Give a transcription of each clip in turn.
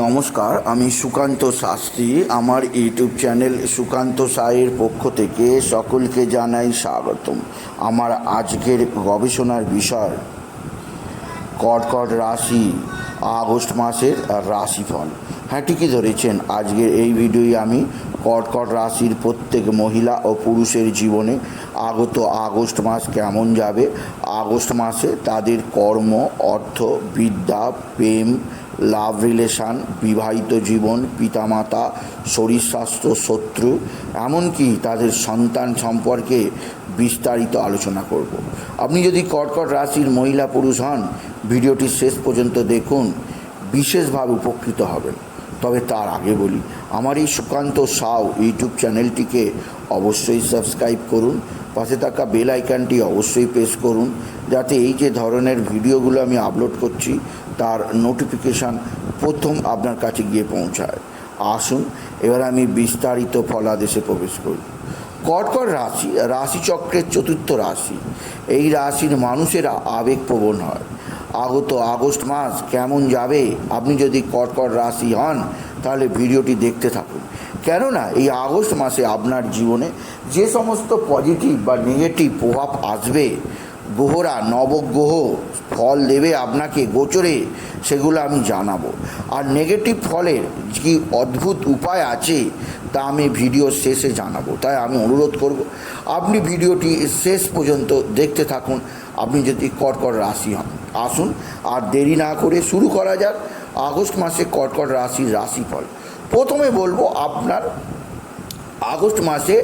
নমস্কার, আমি সুকান্ত শাস্ত্রী। আমার ইউটিউব চ্যানেল সুকান্ত সায়ের পক্ষ থেকে সকলকে জানাই স্বাগতম। আমার আজকের গবেষণার বিষয়, কর্কট রাশি, আগস্ট মাসের রাশিফল। হ্যাঁ ঠিকই ধরেছেন, আজকের এই ভিডিওই আমি কর্কট রাশির প্রত্যেক মহিলা ও পুরুষের জীবনে আগত আগস্ট মাস কেমন যাবে, আগস্ট মাসে তাদের কর্ম, অর্থ, বিদ্যা, প্রেম লাভ রিলেশান, বিবাহিত জীবন, পিতামাতা, শরীর স্বাস্থ্য, শত্রু, এমনকি তাদের সন্তান সম্পর্কে বিস্তারিত আলোচনা করব। আপনি যদি কর্কট রাশির মহিলা পুরুষ হন, ভিডিওটি শেষ পর্যন্ত দেখুন, বিশেষভাবে উপকৃত হবেন। তবে তার আগে বলি, আমার এই সুকান্ত সাউ ইউটিউব চ্যানেলটিকে অবশ্যই সাবস্ক্রাইব করুন পাশে থাকা বেল আইকনটি অবশ্যই প্রেস করুন, যাতে এই যে ধরনের ভিডিওগুলো আমি আপলোড করছি, তার নোটিফিকেশান প্রথম আপনার কাছে গিয়ে পৌঁছায়। আসুন, এবার আমি বিস্তারিত ফলাদেশে প্রবেশ করি। কর্কট রাশি, রাশিচক্রের চতুর্থ রাশি। এই রাশির মানুষেরা আবেগপ্রবণ হয়। আগত আগস্ট মাস কেমন যাবে? আপনি যদি কর্কট রাশি হন, তাহলে ভিডিওটি দেখতে থাকুন। কেননা এই আগস্ট মাসে আপনার জীবনে যে সমস্ত পজিটিভ বা নেগেটিভ প্রভাব আসবে গ্রহরা নবগ্রহ ফল দেবে আপনাকে গোচরে, সেগুলো আমি জানাব। আর নেগেটিভ ফলের কি অদ্ভুত উপায় আছে, তা আমি ভিডিও শেষে জানাব। তাই আমি অনুরোধ করব, আপনি ভিডিওটি শেষ পর্যন্ত দেখতে থাকুন, আপনি যদি কর্কট রাশি হন, আসুন। আর দেরি না করে শুরু করা যাক, আগস্ট মাসে কর্কট রাশির রাশিফল। প্রথমে বলব আপনার আগস্ট মাসে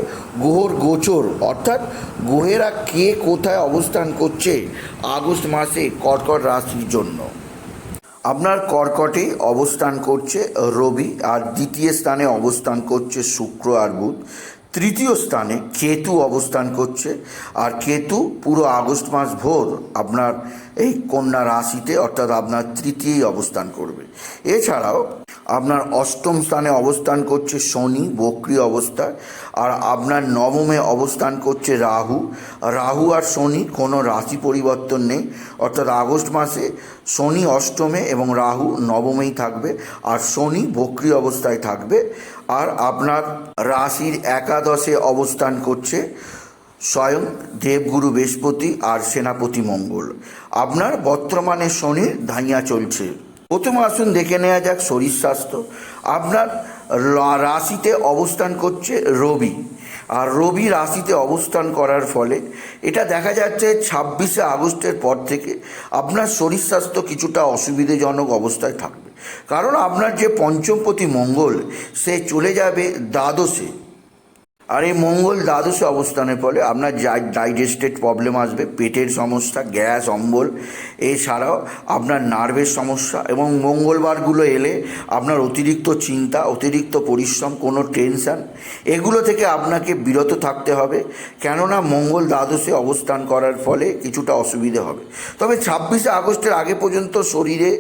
গ্রহর গোচর, অর্থাৎ গ্রহেরা কে কোথায় অবস্থান করছে আগস্ট মাসে কর্কট রাশির জন্য। আপনার কর্কটে অবস্থান করছে রবি, আর দ্বিতীয় স্থানে অবস্থান করছে শুক্র আর বুধ। তৃতীয় স্থানে কেতু অবস্থান করছে, আর কেতু পুরো আগস্ট মাস ভোর আপনার এই কন্যা রাশিতে, অর্থাৎ আপনার তৃতীয় অবস্থান করবে। এছাড়াও আপনার অষ্টম স্থানে অবস্থান করছে শনি, বক্রি অবস্থায় আর আপনার নবমে অবস্থান করছে রাহু। রাহু আর শনি কোনো রাশি পরিবর্তন নেই। অর্থাৎ আগস্ট মাসে শনি অষ্টমে এবং রাহু নবমেই থাকবে আর শনি বক্রি অবস্থায় থাকবে। আর আপনার রাশির একাদশে অবস্থান করছে স্বয়ং দেবগুরু বৃহস্পতি আর সেনাপতি মঙ্গল। আপনার বর্তমানে শনির ধাইয়া চলছে। প্রথমে আসুন দেখে নেওয়া যাক শরীর স্বাস্থ্য। আপনার রাশিতে অবস্থান করছে রবি। আর রবি রাশিতে অবস্থান করার ফলে এটা দেখা যাচ্ছে ছাব্বিশে আগস্টের পর থেকে আপনার শরীর স্বাস্থ্য কিছুটা অসুবিধাজনক অবস্থায় থাকবে। কারণ আপনার যে পঞ্চমপতি মঙ্গল, সে চলে যাবে দ্বাদশে। আর এই মঙ্গল দ্বাদশে অবস্থানের ফলে আপনার ডাইজেস্টেড প্রবলেম আসবে, পেটের সমস্যা, গ্যাস, অম্বল, এছাড়াও আপনার নার্ভের সমস্যা এবং মঙ্গলবারগুলো এলে আপনার অতিরিক্ত চিন্তা, অতিরিক্ত পরিশ্রম, কোনো টেনশন এগুলো থেকে আপনাকে বিরত থাকতে হবে। কেননা মঙ্গল দ্বাদশে অবস্থান করার ফলে কিছুটা অসুবিধে হবে। তবে ছাব্বিশে আগস্টের আগে পর্যন্ত শরীরে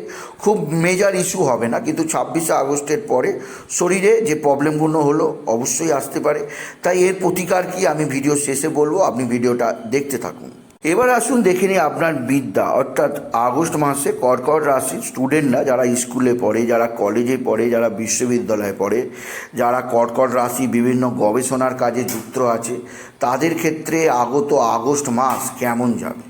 খুব মেজার ইস্যু হবে না, কিন্তু ছাব্বিশে আগস্টের পরে শরীরে যে প্রবলেমগুলো হলো, অবশ্যই আসতে পারে। তাই এর প্রতিকার কি আমি ভিডিও শেষে বলব? আপনি ভিডিওটা দেখতে থাকুন। এবার আসুন দেখে নিই আপনার বিদ্যা। অর্থাৎ আগস্ট মাসে কর্কট রাশির স্টুডেন্টরা যারা স্কুলে পড়ে, যারা কলেজে পড়ে, যারা বিশ্ববিদ্যালয়ে পড়ে, যারা কর্কট রাশি, বিভিন্ন গবেষণার কাজে যুক্ত আছে, তাদের ক্ষেত্রে আগত আগস্ট মাস কেমন যাবে?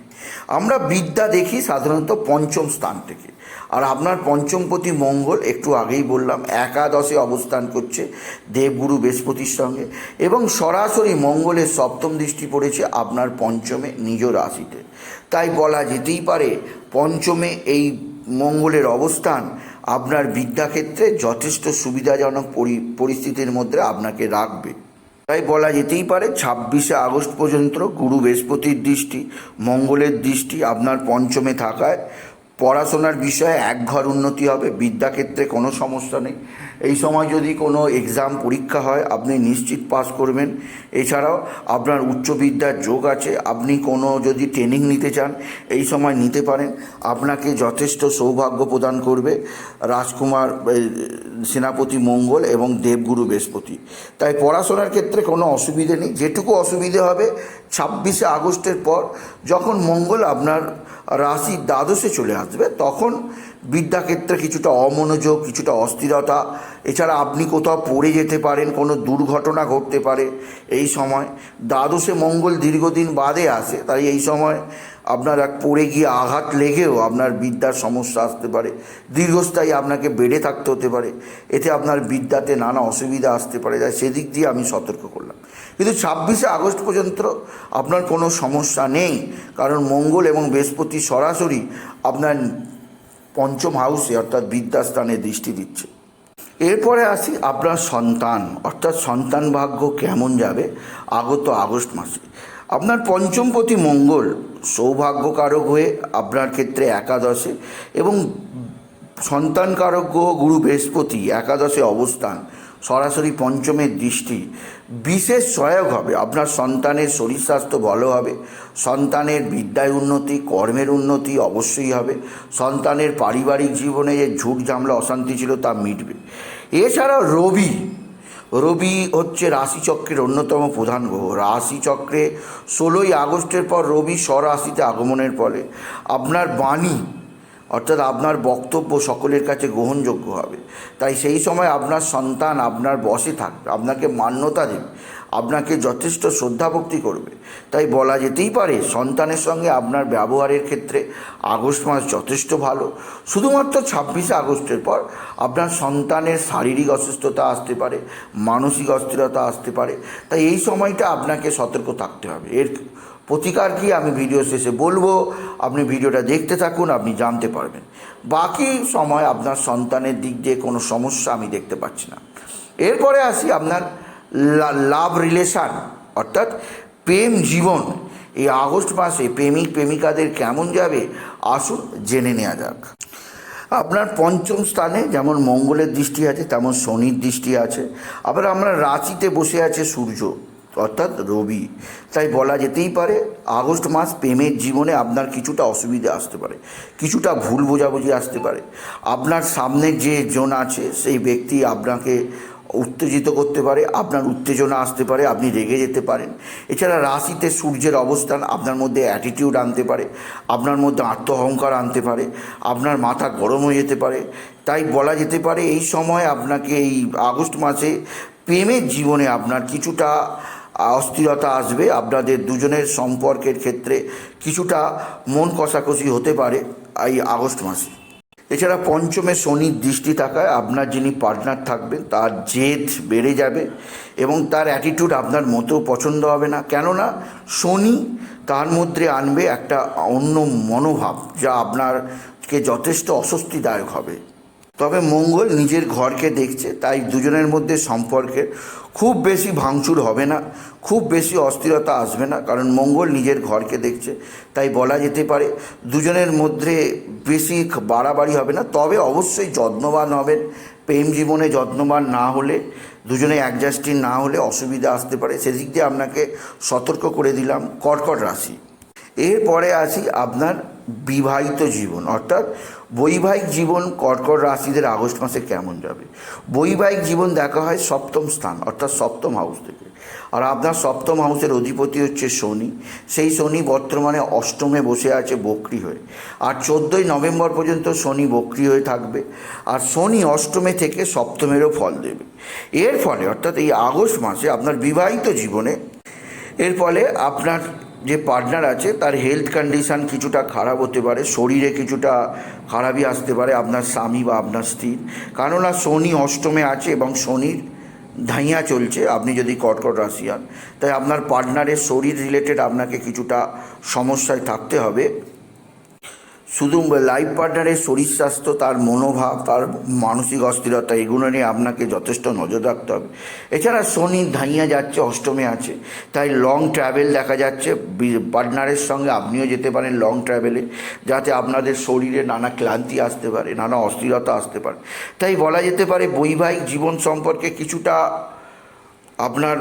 আমরা বিদ্যা দেখি সাধারণত পঞ্চম স্থান থেকে। আর আপনার পঞ্চমপতি মঙ্গল, একটু আগেই বললাম, একাদশে অবস্থান করছে দেবগুরু বৃহস্পতির সঙ্গে এবং সরাসরি মঙ্গলের সপ্তম দৃষ্টি পড়েছে আপনার পঞ্চমে নিজ রাশিতে। তাই বলা যেতেই পারে, পঞ্চমে এই মঙ্গলের অবস্থান আপনার বিদ্যাক্ষেত্রে যথেষ্ট সুবিধাজনক পরি- পরিস্থিতির মধ্যে আপনাকে রাখবে। তাই বলা যেতেই পারে, ছাব্বিশে আগস্ট পর্যন্ত গুরু বৃহস্পতির দৃষ্টি, মঙ্গলের দৃষ্টি আপনার পঞ্চমে থাকায় পড়াশোনার বিষয়ে এক ঘর উন্নতি হবে, বিদ্যাক্ষেত্রে কোনো সমস্যা নেই। এই সময় যদি কোনো এক্সাম পরীক্ষা হয়, আপনি নিশ্চিত পাস করবেন। এছাড়াও আপনার উচ্চ বিদ্যার যোগ আছে, আপনি কোনো যদি ট্রেনিং নিতে চান, এই সময় নিতে পারেন। আপনাকে যথেষ্ট সৌভাগ্য প্রদান করবে রাজকুমার সেনাপতি মঙ্গল এবং দেবগুরু বৃহস্পতি। তাই পড়াশোনার ক্ষেত্রে কোনো অসুবিধে নেই। যেটুকু অসুবিধে হবে, ছাব্বিশে আগস্টের পর যখন মঙ্গল আপনার রাশি দ্বাদশে চলে আসবে তখন বিদ্যাক্ষেত্রে কিছুটা অমনোযোগ, কিছুটা অস্থিরতা। এছাড়া আপনি কোথাও পড়ে যেতে পারেন, কোনো দুর্ঘটনা ঘটতে পারে এই সময়। দ্বাদশে মঙ্গল দীর্ঘদিন বাদে আসে, তাই এই সময় আপনার এক পড়ে গিয়ে আঘাত লেগেও আপনার বিদ্যার সমস্যা আসতে পারে। দীর্ঘস্থায়ী আপনাকে বেড়ে থাকতে হতে পারে, এতে আপনার বিদ্যাতে নানা অসুবিধা আসতে পারে, তাই সেদিক দিয়ে আমি সতর্ক করলাম। কিন্তু ছাব্বিশে আগস্ট পর্যন্ত আপনার কোনো সমস্যা নেই, কারণ মঙ্গল এবং বৃহস্পতি সরাসরি আপনার পঞ্চম হাউসে অর্থাৎ বিদ্যাস্থানে দৃষ্টি দিচ্ছে। এরপরে আসি আপনার সন্তান, অর্থাৎ সন্তান ভাগ্য কেমন যাবে? আগত আগস্ট মাসে। আপনার পঞ্চমপতি মঙ্গল, সৌভাগ্যকারক হয়ে আপনার ক্ষেত্রে একাদশে এবং সন্তানকারক গ্রহ গুরু বৃহস্পতি একাদশে অবস্থান। সরাসরি পঞ্চমের দৃষ্টি। বিশেষ সহায়ক হবে। আপনার সন্তানের শরীর স্বাস্থ্য ভালো হবে। সন্তানের বিদ্যায় উন্নতি, কর্মের উন্নতি অবশ্যই হবে। সন্তানের পারিবারিক জীবনে যে ঝুট ঝামলা, অশান্তি ছিল তা মিটবে। এছাড়াও রবি। রবি হচ্ছে রাশিচক্রের অন্যতম প্রধান গ্রহ। রাশিচক্রে ষোলোই আগস্টের পর রবি স্বরাশিতে আগমনের ফলে আপনার বাণী অর্থাৎ আপনার বক্তব্য সকলের কাছে গ্রহণযোগ্য হবে। তাই সেই সময় আপনার সন্তান, আপনার বসে থাকবে, আপনাকে মান্যতা দেবে। আপনাকে যথেষ্ট শ্রদ্ধাভক্তি করবে। তাই বলা যেতেই পারে, সন্তানের সঙ্গে আপনার ব্যবহারের ক্ষেত্রে আগস্ট মাস যথেষ্ট ভালো। শুধুমাত্র ছাব্বিশে আগস্টের পর আপনার সন্তানের শারীরিক অসুস্থতা আসতে পারে, মানসিক অস্থিরতা আসতে পারে। তাই এই সময়টা আপনাকে সতর্ক থাকতে হবে। এর প্রতিকার কি আমি ভিডিও শেষে বলব, আপনি ভিডিওটা দেখতে থাকুন, আপনি জানতে পারবেন। বাকি সময় আপনার সন্তানের দিক দিয়ে কোনো সমস্যা আমি দেখতে পাচ্ছি না। এরপরে আসি আপনার লাভ রিলেশান, অর্থাৎ প্রেম জীবন। এই আগস্ট মাসে প্রেমিক, প্রেমিকাদের কেমন যাবে আসুন জেনে নেওয়া যাক। আপনার পঞ্চম স্থানে যেমন মঙ্গলের দৃষ্টি আছে, তেমন শনির দৃষ্টি আছে। আবার আমরা রাঁচিতে বসে আছে সূর্য, অর্থাৎ রবি। তাই বলা যেতেই পারে, আগস্ট মাস প্রেমের জীবনে আপনার কিছুটা অসুবিধা আসতে পারে, কিছুটা ভুল বোঝাবুঝি আসতে পারে। আপনার সামনে যে জন আছে, সেই ব্যক্তি আপনাকে উত্তেজিত করতে পারে, আপনার উত্তেজনা আসতে পারে, আপনি রেগে যেতে পারেন। এছাড়া রাশিতে সূর্যের অবস্থান আপনার মধ্যে অ্যাটিটিউড আনতে পারে, আপনার মধ্যে আত্মঅহংকার আনতে পারে, আপনার মাথা গরম হয়ে যেতে পারে। তাই বলা যেতে পারে, এই সময় আপনাকে এই আগস্ট মাসে প্রেমের জীবনে আপনার কিছুটা অস্থিরতা আসবে। আপনাদের দুজনের সম্পর্কের ক্ষেত্রে কিছুটা মন কষাকষি হতে পারে এই আগস্ট মাসে। এছাড়া পঞ্চমে শনির দৃষ্টি থাকায় আপনার যিনি পার্টনার থাকবেন, তার জেদ বেড়ে যাবে এবং তার অ্যাটিটিউড আপনার মতেও পছন্দ হবে না। কেননা শনি তার মধ্যে আনবে একটা অন্য মনোভাব, যা আপনারকে যথেষ্ট অস্বস্তিদায়ক হবে। তবে মঙ্গল নিজের ঘরকে দেখছে, তাই দুজনের মধ্যে সম্পর্কের খুব বেশি ভাঙচুর হবে না, খুব বেশি অস্থিরতা আসবে না, কারণ মঙ্গল নিজের ঘরকে দেখছে, তাই বলা যেতে পারে দুজনের মধ্যে বেশি বাড়াবাড়ি হবে না, তবে অবশ্যই যত্নবান হবেন, প্রেম জীবনে যত্নবান না হলে, দুজনে অ্যাডজাস্টিং না হলে অসুবিধা আসতে পারে। সেদিক দিয়ে আপনাকে সতর্ক করে দিলাম, কর্কট রাশি। এরপরে আসি আপনার বিবাহিত জীবন, অর্থাৎ বৈবাহিক জীবন কর্কট রাশিদের আগস্ট মাসে কেমন যাবে? বৈবাহিক জীবন দেখা হয় সপ্তম স্থান, অর্থাৎ সপ্তম হাউস থেকে। আর আপনার সপ্তম হাউসের অধিপতি হচ্ছে শনি। সেই শনি বর্তমানে অষ্টমে বসে আছে বক্রি হয়ে। আর চোদ্দোই নভেম্বর পর্যন্ত শনি বক্রি হয়ে থাকবে। আর শনি অষ্টমে থেকে সপ্তমেরও ফল দেবে। এর ফলে, অর্থাৎ এই আগস্ট মাসে আপনার বিবাহিত জীবনে, এর ফলে আপনার যে পার্টনার আছে, তার হেলথ কন্ডিশান কিছুটা খারাপ হতে পারে, শরীরে কিছুটা খারাপই আসতে পারে, আপনার স্বামী বা আপনার স্ত্রীর কেননা শনি অষ্টমে আছে এবং শনির ধাইয়া চলছে, আপনি যদি কটকট রাশি হন, তাই আপনার পার্টনারের শরীর রিলেটেড আপনাকে কিছুটা সমস্যায় থাকতে হবে। শুধু লাইফ পার্টনারের শরীর স্বাস্থ্য, তার মনোভাব, তার মানসিক অস্থিরতা, এগুলো নিয়ে আপনাকে যথেষ্ট নজর রাখতে হবে। এছাড়া শনি ধাইয়া যাচ্ছে, অষ্টমে আছে। তাই লং ট্রাভেল দেখা যাচ্ছে। পার্টনারের সঙ্গে আপনিও যেতে পারেন লং ট্রাভেলে যাতে আপনাদের শরীরে নানা ক্লান্তি আসতে পারে, নানা অস্থিরতা আসতে পারে। তাই বলা যেতে পারে, বৈবাহিক জীবন সম্পর্কে কিছুটা আপনার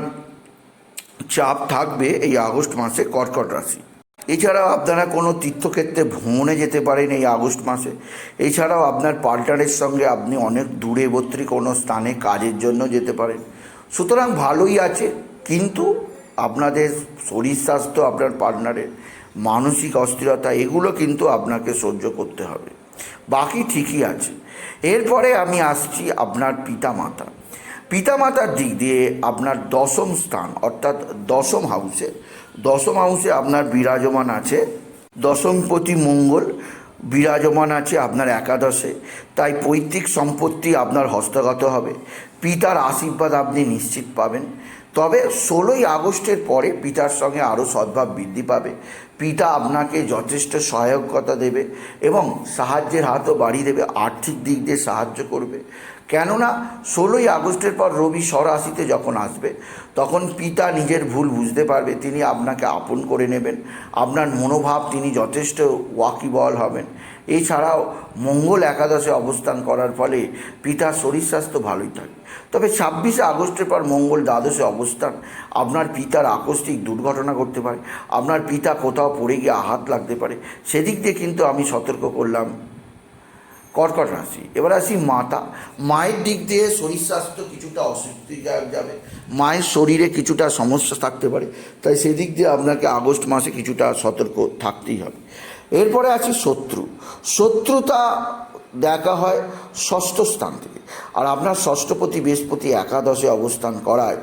চাপ থাকবে এই আগস্ট মাসে কর্কট রাশি। এছাড়াও আপনারা কোনো তীর্থক্ষেত্রে ভ্রমণে যেতে পারেন এই আগস্ট মাসে। এছাড়াও আপনার পার্টনারের সঙ্গে আপনি অনেক দূরে দূরেবর্তী কোনো স্থানে কাজের জন্য যেতে পারেন। সুতরাং ভালোই আছে, কিন্তু আপনাদের শরীর স্বাস্থ্য, আপনার পার্টনারের মানসিক অস্থিরতা, এগুলো কিন্তু আপনাকে সহ্য করতে হবে। বাকি ঠিকই আছে। এরপরে আমি আসছি আপনার পিতামাতা। পিতামাতার দিক দিয়ে আপনার দশম স্থান, অর্থাৎ দশম হাউসে দশম হাউসে আপনার বিরাজমান আছে, দশমপতি মঙ্গল বিরাজমান আছে আপনার একাদশে, তাই পৈতৃক সম্পত্তি আপনার হস্তগত হবে, পিতার আশীর্বাদ আপনি নিশ্চিত পাবেন। তবে ষোলোই আগস্টের পরে পিতার সঙ্গে আরও সদ্ভাব বৃদ্ধি পাবে, পিতা আপনাকে যথেষ্ট সহায়কতা দেবে এবং সাহায্যের হাতও বাড়িয়ে দেবে, আর্থিক দিক দিয়ে সাহায্য করবে। কেননা ষোলোই আগস্টের পর রবি স্বরাশিতে যখন আসবে, তখন পিতা নিজের ভুল বুঝতে পারবে, তিনি আপনাকে আপন করে নেবেন, আপনার মনোভাব তিনি যথেষ্ট ওয়াকিবল হবেন। এছাড়াও মঙ্গল একাদশে অবস্থান করার ফলে পিতার শরীর স্বাস্থ্য ভালোই থাকে। তবে ছাব্বিশে আগস্টের পর মঙ্গল দ্বাদশে অবস্থান, আপনার পিতার আকস্মিক দুর্ঘটনা করতে পারে, আপনার পিতা কোথাও পড়ে গিয়ে আঘাত লাগতে পারে। সেদিক দিয়ে কিন্তু আমি সতর্ক করলাম কর্কট রাশি। এবার আসি মাতা। মায়ের দিক দিয়ে শরীর স্বাস্থ্য কিছুটা অস্বস্তিদায়ক যাবে। মায়ের শরীরে কিছুটা সমস্যা থাকতে পারে। তাই সেদিক দিয়ে আপনাকে আগস্ট মাসে কিছুটা সতর্ক থাকতেই হবে। এরপরে আছে শত্রু। শত্রুতা দেখা হয় ষষ্ঠ স্থান থেকে। আর আপনার ষষ্ঠপতি বৃহস্পতি একাদশে অবস্থান করায়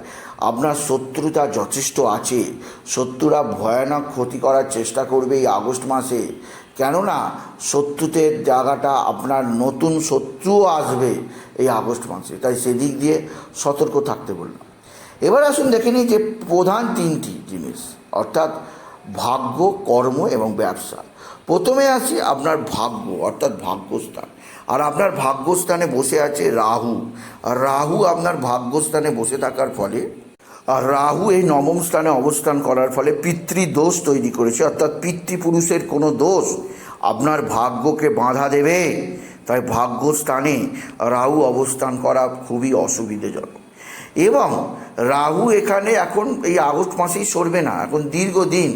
আপনার শত্রুতা যথেষ্ট আছে। শত্রুরা ভয়ানক ক্ষতি করার চেষ্টা করবে এই আগস্ট মাসে। কেননা শত্রুতের জায়গাটা আপনার নতুন শত্রুও আসবে এই আগস্ট মাসে। তাই সেদিক দিয়ে সতর্ক থাকতে বললাম। এবার আসুন দেখে নিই যে প্রধান তিনটি জিনিস, অর্থাৎ ভাগ্য, কর্ম এবং ব্যবসা। প্রথমে আসি আপনার ভাগ্য, অর্থাৎ ভাগ্যস্থান। আর আপনার ভাগ্যস্থানে বসে আছে রাহু। আর রাহু আপনার ভাগ্যস্থানে বসে থাকার ফলে আর রাহু এই নবম স্থানে অবস্থান করার ফলে পিতৃদোষ তৈরি করেছে, অর্থাৎ পিতৃপুরুষের কোনো দোষ আপনার ভাগ্যকে বাধা দেবে। তাই ভাগ্যস্থানে রাহু অবস্থান করা খুবই অসুবিধাজনক। এবং রাহু এখানে এখন এই আগস্ট মাসেই সরবে না, এখন দীর্ঘদিন,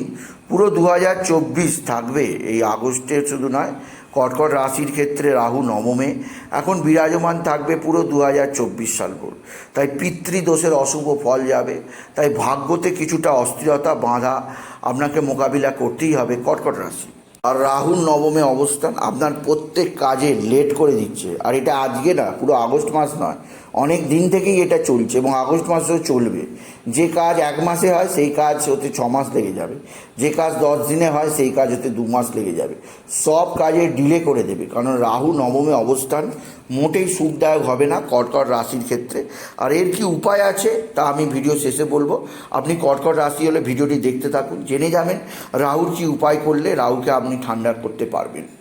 পুরো দু হাজার চব্বিশ থাকবে, এই আগস্টে শুধু নয় কর্কট রাশির ক্ষেত্রে রাহু নবমে, এখন বিরাজমান থাকবে পুরো দু হাজার চব্বিশ সাল পর তাই পিতৃদোষের অশুভ ফল যাবে, তাই ভাগ্যতে কিছুটা অস্থিরতা বাঁধা আপনাকে মোকাবিলা করতেই হবে কর্কট রাশি। আর রাহুর নবমে অবস্থান আপনার প্রত্যেক কাজে লেট করে দিচ্ছে। আর এটা আজকে না, পুরো আগস্ট মাস নয় অনেক দিন থেকেই এটা চলছে এবং আগস্ট মাসেও চলবে। যে কাজ এক মাসে হয়, সেই কাজ হতে ছ মাস লেগে যাবে। যে কাজ দশ দিনে হয়, সেই কাজ হতে দু মাস লেগে যাবে। সব কাজে ডিলে করে দেবে, কারণ রাহু নবমে অবস্থান মোটেই সুখদায়ক হবে না কর্কট রাশির ক্ষেত্রে। আর এর কি উপায় আছে, তা আমি ভিডিও শেষে বলব। আপনি কর্কট রাশি হলে ভিডিওটি দেখতে থাকুন, জেনে যাবেন রাহুর কি উপায় করলে রাহুকে আপনি ঠান্ডা করতে পারবেন।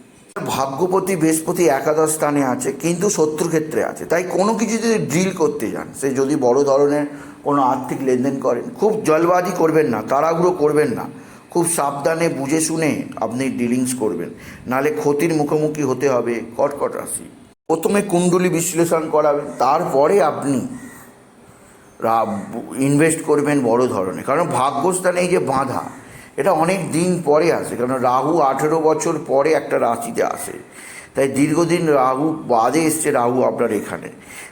ভাগ্যপতি বৃহস্পতি একাদশ স্থানে আছে, কিন্তু শত্রু ক্ষেত্রে আছে। তাই কোনো কিছু যদি ড্রিল করতে যান, সে যদি বড় ধরনের কোনো আর্থিক লেনদেন করেন, খুব জলবাজি করবেন না, তাড়াহুড়ো করবেন না, খুব সাবধানে বুঝে শুনে আপনি ডিলিংস করবেন। নালে ক্ষতির মুখোমুখি হতে হবে কটকট রাশি। প্রথমে কুণ্ডলী বিশ্লেষণ করাবেন, তারপরে আপনি ইনভেস্ট করবেন বড় ধরনের। কারণ ভাগ্যস্থানে এই যে বাঁধা এটা অনেক দিন পরে আসে কারণ রাহু আঠেরো বছর পরে একটা রাশিতে আসে। তাই দীর্ঘদিন রাহু বাদে এসছে রাহু আপনার এখানে।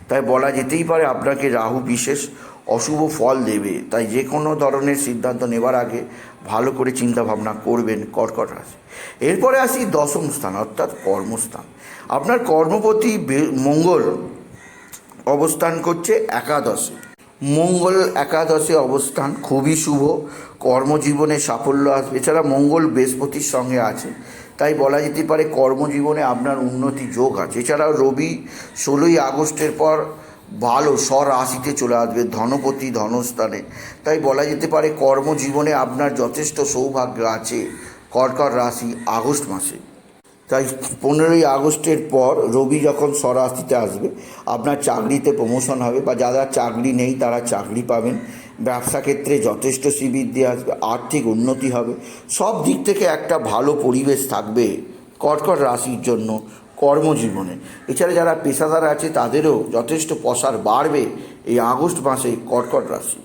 তাই বলা যেতেই পারে আপনাকে রাহু বিশেষ অশুভ ফল দেবে। তাই যে কোনো ধরনের সিদ্ধান্ত নেবার আগে ভালো করে চিন্তা ভাবনা করবেন কর্কট রাশি। এরপরে আসি দশম স্থান, অর্থাৎ কর্মস্থান। আপনার কর্মপতি মঙ্গল অবস্থান করছে একাদশে। মঙ্গল একাদশে অবস্থান, খুবই শুভ। কর্মজীবনে সাফল্য আসবে। এছাড়া মঙ্গল বৃহস্পতির সঙ্গে আছে। তাই বলা যেতে পারে কর্মজীবনে আপনার উন্নতি যোগ আছে। এছাড়াও রবি ষোলোই আগস্টের পর ভালো স্বরাশিতে চলে আসবে, ধনপতি ধনস্থানে। তাই বলা যেতে পারে কর্মজীবনে আপনার যথেষ্ট সৌভাগ্য আছে, কর্কট রাশি আগস্ট মাসে। তাই পনেরোই আগস্টের পর রবি যখন স্বরাশিতে আসবে, আপনার চাকরিতে প্রমোশন হবে বা যারা চাকরি নেই তারা চাকরি পাবেন। ব্যবসা ক্ষেত্রে যথেষ্ট শ্রীবৃদ্ধি আসবে, আর্থিক উন্নতি হবে। সব দিক থেকে একটা ভালো পরিবেশ থাকবে কর্কট রাশির জন্য কর্মজীবনে। এছাড়া যারা পেশাদার আছে তাদেরও যথেষ্ট প্রসার বাড়বে এই আগস্ট মাসে কর্কট রাশি।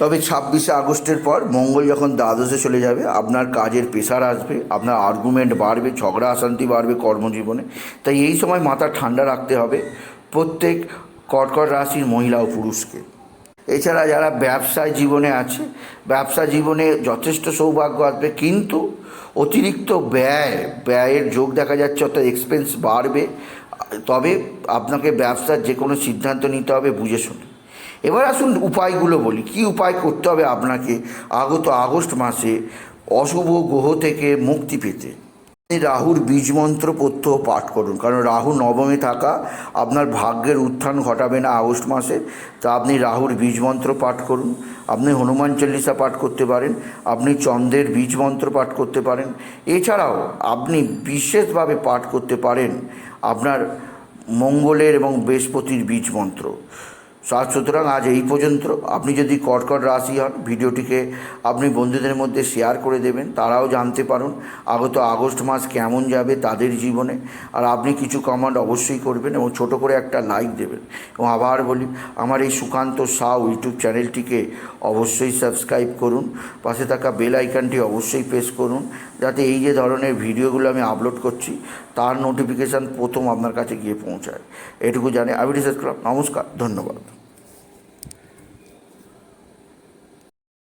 তবে ছাব্বিশে আগস্টের পর মঙ্গল যখন দ্বাদশে চলে যাবে, আপনার কাজের প্রেশার আসবে, আপনার আর্গুমেন্ট বাড়বে, ঝগড়া, অশান্তি বাড়বে কর্মজীবনে। তাই এই সময় মাথা ঠান্ডা রাখতে হবে প্রত্যেক কর্কট রাশির মহিলা ও পুরুষকে। এছাড়া যারা ব্যবসায় জীবনে আছে ব্যবসা জীবনে যথেষ্ট সৌভাগ্য আসবে, কিন্তু অতিরিক্ত ব্যয়, ব্যয়ের যোগ দেখা যাচ্ছে, অর্থাৎ এক্সপেন্স বাড়বে। তবে আপনাকে ব্যবসার যে কোনো সিদ্ধান্ত নিতে হবে, বুঝে শুনে। এবার আসুন উপায়গুলো বলি। কি উপায় করতে হবে আপনাকে আগত আগস্ট মাসে অশুভ গ্রহ থেকে মুক্তি পেতে? রাহুর বীজ মন্ত্র প্রত্যহ পাঠ করুন। কারণ রাহু নবমে থাকা আপনার ভাগ্যের উত্থান ঘটাবে না আগস্ট মাসে। তা আপনি রাহুর বীজ মন্ত্র পাঠ করুন। আপনি হনুমান চল্লিশা পাঠ করতে পারেন। আপনি চন্দ্রের বীজ মন্ত্র পাঠ করতে পারেন। এছাড়াও আপনি বিশেষভাবে পাঠ করতে পারেন আপনার মঙ্গলের এবং বৃহস্পতির বীজ মন্ত্র সুতরাং আজ এই পর্যন্ত। আপনি যদি কর্কট রাশি হন, ভিডিওটিকে আপনি বন্ধুদের মধ্যে শেয়ার করে দেবেন, তারাও জানতে পারুন আগত আগস্ট মাস কেমন যাবে তাদের জীবনে। আর আপনি কিছু কমান্ড অবশ্যই করবেন এবং ছোট করে একটা লাইক দেবেন। এবং আবার বলি, আমার এই সুকান্ত সাউ ইউটিউব চ্যানেলটিকে অবশ্যই সাবস্ক্রাইব করুন। পাশে থাকা বেল আইকনটি অবশ্যই প্রেস করুন, যাতে এই যে ধরনের ভিডিওগুলো আমি আপলোড করছি, তার নোটিফিকেশান প্রথম আপনার কাছে গিয়ে পৌঁছায়। এটুকু জানে। আমি রিসার্চ করলাম। নমস্কার, ধন্যবাদ।